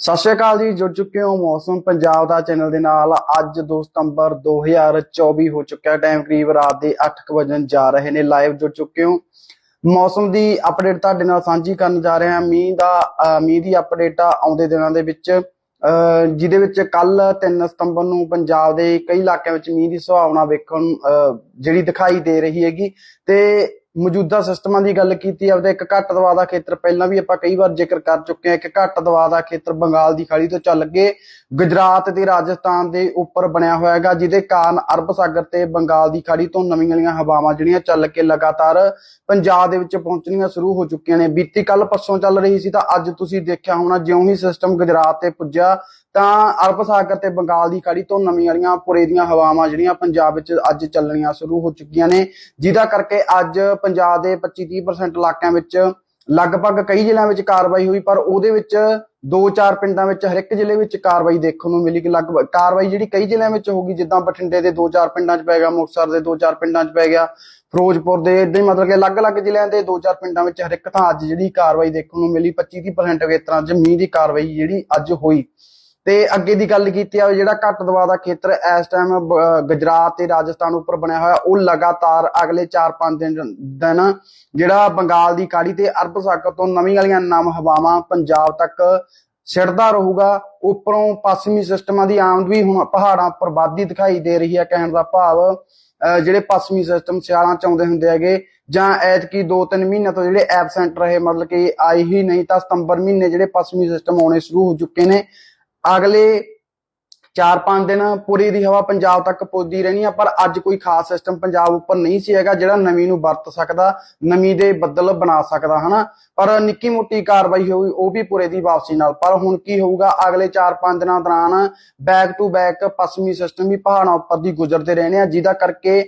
ਸਤਿ ਸ਼੍ਰੀ ਅਕਾਲ ਜੀ, ਜੁੜ ਚੁੱਕੇ ਹੋ ਮੌਸਮ ਪੰਜਾਬ ਦਾ ਚੈਨਲ ਦੇ ਨਾਲ। ਅੱਜ 2 ਸਤੰਬਰ 2024 ਹੋ ਚੁੱਕਿਆ ਟਾਈਮ ਕਰੀਬ ਰਾਤ ਦੇ 8 ਵਜੇ ਜਾ ਰਹੇ ਨੇ। ਲਾਈਵ ਜੁੜ ਚੁੱਕੇ ਹੋ। ਮੌਸਮ ਦੀ ਅਪਡੇਟ ਤੁਹਾਡੇ ਨਾਲ ਸਾਂਝੀ ਕਰਨ ਜਾ ਰਹੇ ਹਾਂ। ਮੀਂਹ ਦਾ, ਅਹ ਮੀਂਹ ਦੀ ਅਪਡੇਟ ਆਉਂਦੇ ਦਿਨਾਂ ਦੇ ਵਿੱਚ। ਅਹ ਜਿਹਦੇ ਵਿੱਚ ਕੱਲ 3 ਸਤੰਬਰ ਨੂੰ ਪੰਜਾਬ ਦੇ ਕਈ ਇਲਾਕਿਆਂ ਵਿੱਚ ਮੀਂਹ ਦੀ ਸੁਭਾਵਨਾ ਵੇਖਣ, ਅਹ ਜਿਹੜੀ ਦਿਖਾਈ ਦੇ ਰਹੀ ਹੈਗੀ। ਤੇ ਮੌਜੂਦਾ ਸਿਸਟਮਾਂ ਦੀ ਗੱਲ ਕੀਤੀ ਜਾਵੇ ਇੱਕ ਘੱਟ ਦਬਾਅ ਦਾ ਖੇਤਰ ਪਹਿਲਾਂ ਵੀ ਆਪਾਂ ਕਈ ਵਾਰ ਜ਼ਿਕਰ ਕਰ ਚੁੱਕੇ ਹਾਂ, ਇੱਕ ਘੱਟ ਦਬਾਅ ਦਾ ਖੇਤਰ ਬੰਗਾਲ ਦੀ ਖਾੜੀ ਤੋਂ ਚੱਲ ਕੇ ਗੁਜਰਾਤ ਤੇ ਰਾਜਸਥਾਨ ਦੇ ਉੱਪਰ ਬਣਿਆ ਹੋਇਆ ਹੈਗਾ, ਜਿਹਦੇ ਕਾਰਨ ਅਰਬ ਸਾਗਰ ਤੇ ਬੰਗਾਲ ਦੀ ਖਾੜੀ ਤੋਂ ਨਵੀਆਂ ਨਵੀਆਂ ਹਵਾਵਾਂ ਜਿਹੜੀਆਂ ਚੱਲ ਕੇ ਲਗਾਤਾਰ ਪੰਜਾਬ ਦੇ ਵਿੱਚ ਪਹੁੰਚਣੀਆਂ ਸ਼ੁਰੂ ਹੋ ਚੁੱਕੀਆਂ ਨੇ। ਬੀਤੀ ਕੱਲ ਪਰਸੋਂ ਚੱਲ ਰਹੀ ਸੀ ਤਾਂ ਅੱਜ ਤੁਸੀਂ ਦੇਖਿਆ ਹੋਣਾ, ਜਿਉਂ ਹੀ ਸਿਸਟਮ ਗੁਜਰਾਤ ਤੇ ਪੁੱਜਾ ਤਾਂ ਅਰਬ ਸਾਗਰ ਤੇ ਬੰਗਾਲ ਦੀ ਖਾੜੀ ਤੋਂ ਨਵੀਆਂ ਵਾਲੀਆਂ ਪੁਰੇ ਦੀਆਂ ਹਵਾਵਾਂ ਜਿਹੜੀਆਂ ਪੰਜਾਬ ਵਿੱਚ ਅੱਜ ਚੱਲਣੀਆਂ ਸ਼ੁਰੂ ਹੋ ਚੁੱਕੀਆਂ ਨੇ, ਜਿਹਦਾ ਕਰਕੇ ਅੱਜ ਪੰਜਾਬ ਦੇ 25-30% ਇਲਾਕਿਆਂ ਵਿੱਚ ਲਗਭਗ ਕਈ ਜ਼ਿਲ੍ਹਿਆਂ ਵਿੱਚ ਕਾਰਵਾਈ ਹੋਈ, ਪਰ ਉਹਦੇ ਵਿੱਚ ਦੋ ਚਾਰ ਪਿੰਡਾਂ ਵਿੱਚ ਹਰ ਇੱਕ ਜ਼ਿਲ੍ਹੇ ਵਿੱਚ ਕਾਰਵਾਈ ਦੇਖਣ ਨੂੰ ਮਿਲੀ ਕਿ ਲਗਭਗ ਕਾਰਵਾਈ ਜਿਹੜੀ ਕਈ ਜ਼ਿਲ੍ਹਿਆਂ ਵਿੱਚ ਹੋਗੀ ਜਿੱਦਾਂ ਬਠਿੰਡੇ ਦੇ ਦੋ ਚਾਰ ਪਿੰਡਾਂ 'ਚ ਪੈ ਗਿਆ, ਮੁਕਤਸਰ ਦੇ ਦੋ ਚਾਰ ਪਿੰਡਾਂ 'ਚ ਪੈ ਗਿਆ, ਫਿਰੋਜ਼ਪੁਰ ਦੇ ਇਦਾਂ ਹੀ ਮਤਲਬ ਕਿ ਅਲੱਗ-ਅਲੱਗ ਜ਼ਿਲ੍ਹਿਆਂ ਦੇ ਦੋ ਚਾਰ ਪਿੰਡਾਂ ਵਿੱਚ ਹਰ ਇੱਕ ਥਾਂ ਅੱਜ ਜਿਹੜੀ ਕਾਰਵਾਈ ਦੇਖਣ ਨੂੰ ਮਿਲੀ 25-30% ਖੇਤਰਾਂ 'ਚ ਮੀਂਹ ਦੀ ਕਾਰਵਾਈ ਜਿਹੜੀ ਅੱਜ ਹੋਈ। ਤੇ ਅੱਗੇ ਦੀ ਗੱਲ ਕੀਤੀ ਜਾਵੇ, ਜਿਹੜਾ ਘੱਟ ਦਬਾਅ ਦਾ ਖੇਤਰ ਇਸ ਟਾਈਮ ਗੁਜਰਾਤ ਤੇ ਰਾਜਸਥਾਨ ਉੱਪਰ ਬਣਿਆ ਹੋਇਆ, ਉਹ ਲਗਾਤਾਰ ਅਗਲੇ 4-5 ਦਿਨ ਦਿਨ ਜਿਹੜਾ ਬੰਗਾਲ ਦੀ ਖਾੜੀ ਤੇ ਅਰਬ ਸਾਗਰ ਤੋਂ ਨਵੀਂ ਵਾਲੀਆਂ ਨਮ ਹਵਾਵਾਂ ਪੰਜਾਬ ਤੱਕ ਛਿੜਦਾ ਰਹੂਗਾ। ਉੱਪਰੋਂ ਪੱਛਮੀ ਸਿਸਟਮਾਂ ਦੀ ਆਮਦ ਵੀ ਹੁਣ ਪਹਾੜਾਂ ਉੱਪਰ ਵਾਧੀ ਦਿਖਾਈ ਦੇ ਰਹੀ ਹੈ ਕਹਿਣ ਦਾ ਭਾਵ, ਅਹ, ਜਿਹੜੇ ਪੱਛਮੀ ਸਿਸਟਮ ਸਿਆਲਾਂ ਚ ਆਉਂਦੇ ਹੁੰਦੇ ਹੈਗੇ ਜਾਂ ਐਤਕੀ 2-3 ਮਹੀਨੇ ਤੋਂ ਜਿਹੜੇ ਐਬਸੈਂਟ ਰਹੇ, ਮਤਲਬ ਕਿ ਆਈ ਹੀ ਨਹੀਂ ਤਾਂ ਸਤੰਬਰ ਮਹੀਨੇ ਜਿਹੜੇ ਪੱਛਮੀ ਸਿਸਟਮ ਆਉਣੇ ਸ਼ੁਰੂ ਹੋ ਚੁੱਕੇ ਨੇ। ਅਗਲੇ 4-5 ਦਿਨ ਪੂਰੀ ਦੀ ਹਵਾ ਪੰਜਾਬ ਤੱਕ ਪੁੱਜਦੀ ਰਹਿਣੀ ਆ, ਪਰ ਅੱਜ ਕੋਈ ਖਾਸ ਸਿਸਟਮ ਪੰਜਾਬ ਉੱਪਰ ਨਹੀਂ ਸੀ ਹੈਗਾ, ਜਿਹੜਾ ਨਵੀਂ ਨੂੰ ਵਰਤ ਸਕਦਾ, ਨਵੀਂ ਦੇ ਬੱਦਲ ਬਣਾ ਸਕਦਾ, ਹਨਾ? ਪਰ ਨਿੱਕੀ ਮੋਟੀ ਕਾਰਵਾਈ ਹੋਈ ਉਹ ਵੀ ਪੂਰੇ ਦੀ ਵਾਪਸੀ ਨਾਲ। ਪਰ ਹੁਣ ਕੀ ਹੋਊਗਾ, ਅਗਲੇ 4-5 ਦਿਨਾਂ ਦੌਰਾਨ ਬੈਕ ਟੂ ਬੈਕ ਪੱਛਮੀ ਸਿਸਟਮ ਵੀ ਪਹਾੜਾਂ ਉੱਪਰ ਦੀ ਗੁਜ਼ਰਦੇ ਰਹਿਣੇ ਆ, ਜਿਹਦਾ ਕਰਕੇ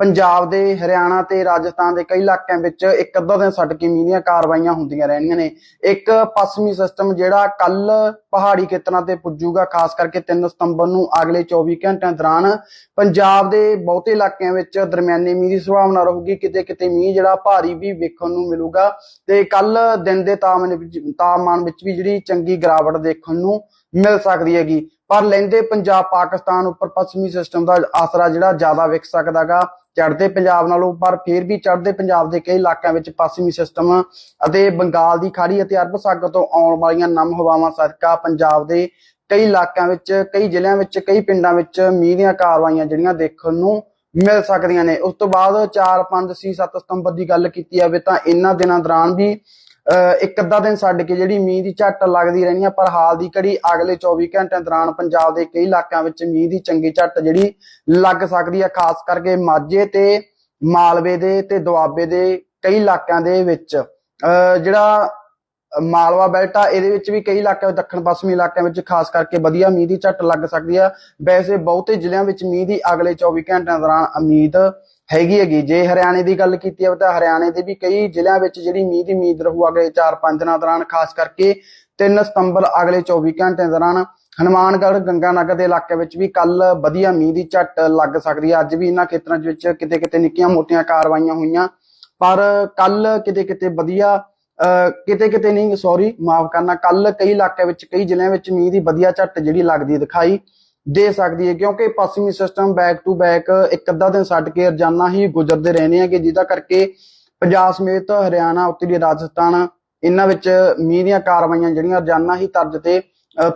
ਪੰਜਾਬ ਦੇ, ਹਰਿਆਣਾ ਤੇ ਰਾਜਸਥਾਨ ਦੇ ਕਈ ਇਲਾਕਿਆਂ ਵਿੱਚ ਇੱਕ ਅੱਧਾ ਦਿਨ ਛੱਡ ਕੇ ਮੀਂਹ ਦੀਆਂ ਕਾਰਵਾਈਆਂ ਹੁੰਦੀਆਂ ਰਹਿਣੀਆਂ ਨੇ। ਇੱਕ ਪੱਛਮੀ ਸਿਸਟਮ ਜਿਹੜਾ ਕੱਲ ਪਹਾੜੀ ਖੇਤਰਾਂ ਤੇ ਪੁੱਜੂਗਾ, ਖਾਸ ਕਰਕੇ 3 ਸਤੰਬਰ ਨੂੰ ਅਗਲੇ 24 ਘੰਟਿਆਂ ਦੌਰਾਨ। ਪੰਜਾਬ ਦੇ ਬਹੁਤੇ ਇਲਾਕਿਆਂ ਵਿੱਚ ਦਰਮਿਆਨੇ ਮੀਂਹ ਦੀ ਸੰਭਾਵਨਾ ਰਹੂਗੀ, ਕਿਤੇ ਕਿਤੇ ਮੀਂਹ ਜਿਹੜਾ ਭਾਰੀ ਵੀ ਵੇਖਣ ਨੂੰ ਮਿਲੂਗਾ। ਤੇ ਕੱਲ ਦਿਨ ਦੇ ਤਾਪਮਾਨ ਤਾਪਮਾਨ ਵਿੱਚ ਵੀ ਜਿਹੜੀ ਚੰਗੀ ਗਿਰਾਵਟ ਦੇਖਣ ਨੂੰ ਮਿਲ ਸਕਦੀ ਹੈਗੀ। ਪਰ ਲੈਂਦੇ ਪੰਜਾਬ ਪਾਕਿਸਤਾਨ ਉੱਪਰ ਪੱਛਮੀ ਸਿਸਟਮ ਦਾ ਆਸਰਾ ਜਿਹੜਾ ਜ਼ਿਆਦਾ ਵਿਕ ਸਕਦਾਗਾ। ਚੜ੍ਹਦੇ ਪੰਜਾਬ ਨਾਲੋਂ, ਪਰ ਫਿਰ ਵੀ ਚੜ੍ਹਦੇ ਪੰਜਾਬ ਦੇ ਕਈ ਇਲਾਕਿਆਂ ਵਿੱਚ ਪੱਛਮੀ ਸਿਸਟਮ ਅਤੇ ਬੰਗਾਲ ਦੀ ਖਾੜੀ ਅਤੇ ਅਰਬ ਸਾਗਰ ਤੋਂ ਆਉਣ ਵਾਲੀਆਂ ਨਮ ਹਵਾਵਾਂ ਸਦਕਾ ਪੰਜਾਬ ਦੇ ਕਈ ਇਲਾਕਿਆਂ ਵਿੱਚ, ਕਈ ਜ਼ਿਲ੍ਹਿਆਂ ਵਿੱਚ, ਕਈ ਪਿੰਡਾਂ ਵਿੱਚ ਮੀਂਹ ਦੀਆਂ ਕਾਰਵਾਈਆਂ ਜਿਹੜੀਆਂ ਦੇਖਣ ਨੂੰ ਮਿਲ ਸਕਦੀਆਂ ਨੇ। ਉਸ ਤੋਂ ਬਾਅਦ 4 5 6 7 ਸਤੰਬਰ ਦੀ ਗੱਲ ਕੀਤੀ ਜਾਵੇ ਤਾਂ ਇਹਨਾਂ ਦਿਨਾਂ ਦੌਰਾਨ ਵੀ ਇੱਕ ਅੱਧਾ ਦਿਨ ਛੱਡ ਕੇ ਜਿਹੜੀ ਮੀਂਹ ਦੀ ਝੱਟ ਲੱਗਦੀ ਰਹਿਣੀ ਆ, ਪਰ ਹਾਲ ਦੀ ਘੜੀ ਅਗਲੇ 24 ਘੰਟਿਆਂ ਦੌਰਾਨ ਪੰਜਾਬ ਦੇ ਕਈ ਇਲਾਕਿਆਂ ਵਿੱਚ ਮੀਂਹ ਦੀ ਚੰਗੀ ਝੱਟ ਜਿਹੜੀ ਲੱਗ ਸਕਦੀ ਆ, ਖਾਸ ਕਰਕੇ ਮਾਝੇ ਤੇ ਮਾਲਵੇ ਦੇ ਤੇ ਦੁਆਬੇ ਦੇ ਕਈ ਇਲਾਕਿਆਂ ਦੇ ਵਿੱਚ। ਅਹ ਜਿਹੜਾ ਮਾਲਵਾ ਬੈਲਟ ਆ, ਇਹਦੇ ਵਿੱਚ ਵੀ ਕਈ ਇਲਾਕਿਆਂ, ਦੱਖਣ ਪੱਛਮੀ ਇਲਾਕਿਆਂ ਵਿੱਚ ਖਾਸ ਕਰਕੇ ਵਧੀਆ ਮੀਂਹ ਦੀ ਝੱਟ ਲੱਗ ਸਕਦੀ ਆ। ਵੈਸੇ ਬਹੁਤੇ ਜ਼ਿਲ੍ਹਿਆਂ ਵਿੱਚ ਮੀਂਹ ਦੀ ਅਗਲੇ 24 ਘੰਟਿਆਂ ਦੌਰਾਨ ਉਮੀਦ ਹੈਗੀ ਹੈਗੀ। ਜੇ ਹਰਿਆਣੇ ਦੀ ਗੱਲ ਕੀਤੀ ਜਾਵੇ ਤਾਂ ਹਰਿਆਣੇ ਦੇ ਵੀ ਕਈ ਜ਼ਿਲ੍ਹਿਆਂ ਵਿੱਚ ਜਿਹੜੀ ਮੀਂਹ ਦੀ ਉਮੀਦ ਰਹੂ ਅਗਲੇ 4-5 ਦਿਨਾਂ ਦੌਰਾਨ, ਖਾਸ ਕਰਕੇ 3 ਸਤੰਬਰ ਅਗਲੇ 24 ਘੰਟਿਆਂ ਦੌਰਾਨ, ਹਨੂਮਾਨਗੜ੍ਹ, ਗੰਗਾਨਗਰ ਦੇ ਇਲਾਕੇ ਵਿੱਚ ਵੀ ਕੱਲ ਵਧੀਆ ਮੀਂਹ ਦੀ ਝੱਟ ਲੱਗ ਸਕਦੀ ਹੈ ਅੱਜ ਵੀ ਇਹਨਾਂ ਖੇਤਰਾਂ ਵਿੱਚ ਕਿਤੇ ਕਿਤੇ ਨਿੱਕੀਆਂ ਮੋਟੀਆਂ ਕਾਰਵਾਈਆਂ ਹੋਈਆਂ। ਪਰ ਕੱਲ ਕਿਤੇ ਕਿਤੇ ਵਧੀਆ ਕਿਤੇ ਕਿਤੇ ਨਹੀਂ ਸੌਰੀ ਮਾਫ ਕਰਨਾ ਕੱਲ ਕਈ ਇਲਾਕਿਆਂ ਵਿੱਚ, ਕਈ ਜ਼ਿਲ੍ਹਿਆਂ ਵਿੱਚ ਮੀਂਹ ਦੀ ਵਧੀਆ ਝੱਟ ਜਿਹੜੀ ਲੱਗਦੀ ਦਿਖਾਈ ਦੇ ਸਕਦੀ ਹੈ, ਕਿਉਂਕਿ ਪੱਛਮੀ ਸਿਸਟਮ ਬੈਕ ਟੂ ਬੈਕ ਇੱਕ ਅੱਧਾ ਦਿਨ ਛੱਡ ਕੇ ਰੋਜ਼ਾਨਾ ਹੀ ਗੁਜ਼ਰਦੇ ਰਹਿਣੇ ਹੈਗੇ ਜਿਹਦਾ ਕਰਕੇ ਪੰਜਾਬ ਸਮੇਤ ਹਰਿਆਣਾ, ਉੱਤਰੀ ਰਾਜਸਥਾਨ, ਇਹਨਾਂ ਵਿੱਚ ਮੀਂਹ ਦੀਆਂ ਕਾਰਵਾਈਆਂ ਜਿਹੜੀਆਂ ਰੋਜ਼ਾਨਾ ਹੀ ਤਰਜ ਤੇ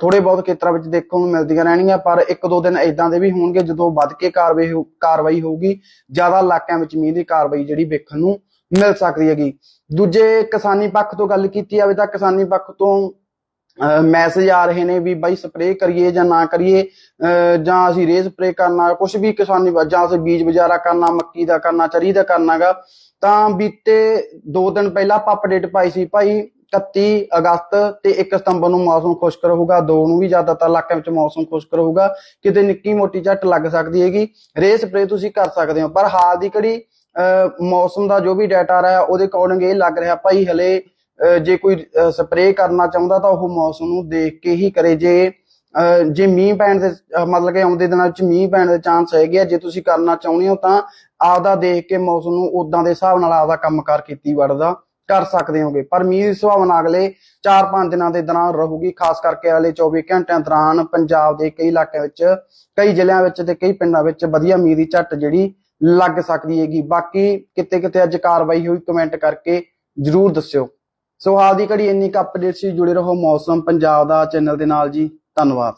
ਥੋੜੇ ਬਹੁਤ ਖੇਤਰਾਂ ਵਿੱਚ ਦੇਖਣ ਨੂੰ ਮਿਲਦੀਆਂ ਰਹਿਣਗੀਆਂ, ਪਰ ਇੱਕ ਦੋ ਦਿਨ ਇਦਾਂ ਦੇ ਵੀ ਹੋਣਗੇ ਜਦੋਂ ਵੱਧ ਕੇ ਕਾਰਵਾਈ ਕਾਰਵਾਈ ਹੋਊਗੀ, ਜ਼ਿਆਦਾ ਇਲਾਕਿਆਂ ਵਿੱਚ ਮੀਂਹ ਦੀ ਕਾਰਵਾਈ ਜਿਹੜੀ ਵੇਖਣ ਨੂੰ ਮਿਲ ਸਕਦੀ ਹੈਗੀ। ਦੂਜੇ ਕਿਸਾਨੀ ਪੱਖ ਤੋਂ ਗੱਲ ਕੀਤੀ ਜਾਵੇ ਤਾਂ ਕਿਸਾਨੀ ਪੱਖ ਤੋਂ ਮੈਸੇਜ ਆ ਰਹੇ ਨੇ ਵੀ ਬਾਈ ਸਪਰੇਅ ਕਰੀਏ ਜਾਂ ਨਾ ਕਰੀਏ ਜਾਂ ਅਸੀਂ ਰੇ ਸਪਰੇਅ ਕਰਨਾ ਕੁਝ ਵੀ ਕਿਸਾਨੀ ਜਾਂ ਅਸੀਂ ਬੀਜ ਬਜਾਰਾ ਕਰਨਾ, ਮੱਕੀ ਦਾ ਕਰਨਾ, ਚਰੀ ਦਾ ਕਰਨਾਗਾ ਤਾਂ ਬੀਤੇ 2 ਦਿਨ ਪਹਿਲਾਂ ਆਪਾਂ ਅਪਡੇਟ ਪਾਈ ਸੀ ਭਾਈ 31 ਅਗਸਤ ਤੇ 1 ਸਤੰਬਰ ਨੂੰ ਮੌਸਮ ਖੁਸ਼ਕ ਰਹੂਗਾ, ਦੋ ਨੂੰ ਵੀ ਜ਼ਿਆਦਾਤਰ ਇਲਾਕਿਆਂ ਵਿੱਚ ਮੌਸਮ ਖੁਸ਼ਕ ਰਹੂਗਾ, ਕਿਤੇ ਨਿੱਕੀ ਮੋਟੀ ਝੱਟ ਲੱਗ ਸਕਦੀ ਹੈਗੀ। ਰੇ ਸਪਰੇਅ ਤੁਸੀਂ ਕਰ ਸਕਦੇ ਹੋ, ਪਰ ਹਾਲ ਦੀ ਘੜੀ ਮੌਸਮ ਦਾ ਜੋ ਵੀ ਡਾਟਾ ਆ ਰਿਹਾ, ਉਹਦੇ ਅਕੋਰਡਿੰਗ ਇਹ ਲੱਗ ਰਿਹਾ ਭਾਈ ਹਲੇ ਜੇ ਕੋਈ ਸਪਰੇਅ ਕਰਨਾ ਚਾਹੁੰਦਾ ਤਾਂ ਉਹ ਮੌਸਮ ਨੂੰ ਦੇਖ ਕੇ ਹੀ ਕਰੇ। ਜੇ ਜੇ ਮੀਂਹ ਪੈਣ ਦੇ ਮਤਲਬ ਕਿ ਆਉਂਦੇ ਦਿਨਾਂ ਵਿੱਚ ਮੀਂਹ ਪੈਣ ਦੇ ਚਾਂਸ ਹੈਗੇ ਆ, ਜੇ ਤੁਸੀਂ ਕਰਨਾ ਚਾਹੁੰਦੇ ਹੋ ਤਾਂ ਆਪਦਾ ਦੇਖ ਕੇ ਮੌਸਮ ਨੂੰ ਉਦਾਂ ਦੇ ਹਿਸਾਬ ਨਾਲ ਆਪਦਾ ਕੰਮਕਾਰ ਕੀਤੀ ਵੜਦਾ ਕਰ ਸਕਦੇ ਹੋਗੇ। ਪਰ ਮੀਂਹ ਦੀ ਸੰਭਾਵਨਾ ਅਗਲੇ 4-5 ਦਿਨਾਂ ਦੇ ਦੌਰਾਨ ਰਹੂਗੀ, ਖਾਸ ਕਰਕੇ ਅਗਲੇ 24 ਘੰਟਿਆਂ ਦੌਰਾਨ ਪੰਜਾਬ ਦੇ ਕਈ ਇਲਾਕਿਆਂ ਵਿੱਚ, ਕਈ ਜ਼ਿਲ੍ਹਿਆਂ ਵਿੱਚ ਤੇ ਕਈ ਪਿੰਡਾਂ ਵਿੱਚ ਵਧੀਆ ਮੀਂਹ ਦੀ ਝੱਟ ਜਿਹੜੀ ਲੱਗ ਸਕਦੀ ਹੈਗੀ। ਬਾਕੀ ਕਿਤੇ ਕਿਤੇ ਅੱਜ ਕਾਰਵਾਈ ਹੋਈ ਕਮੈਂਟ ਕਰਕੇ ਜਰੂਰ ਦੱਸਿਓ। ਸੋ ਹਾਲ ਦੀ ਘੜੀ ਇੰਨੀ ਕੁ ਅਪਡੇਟ ਜੁੜੇ ਰਹੋ ਮੌਸਮ ਪੰਜਾਬ ਦਾ। ਚੈਨਲ ਦੇ ਨਾਲ ਜੀ, ਧੰਨਵਾਦ।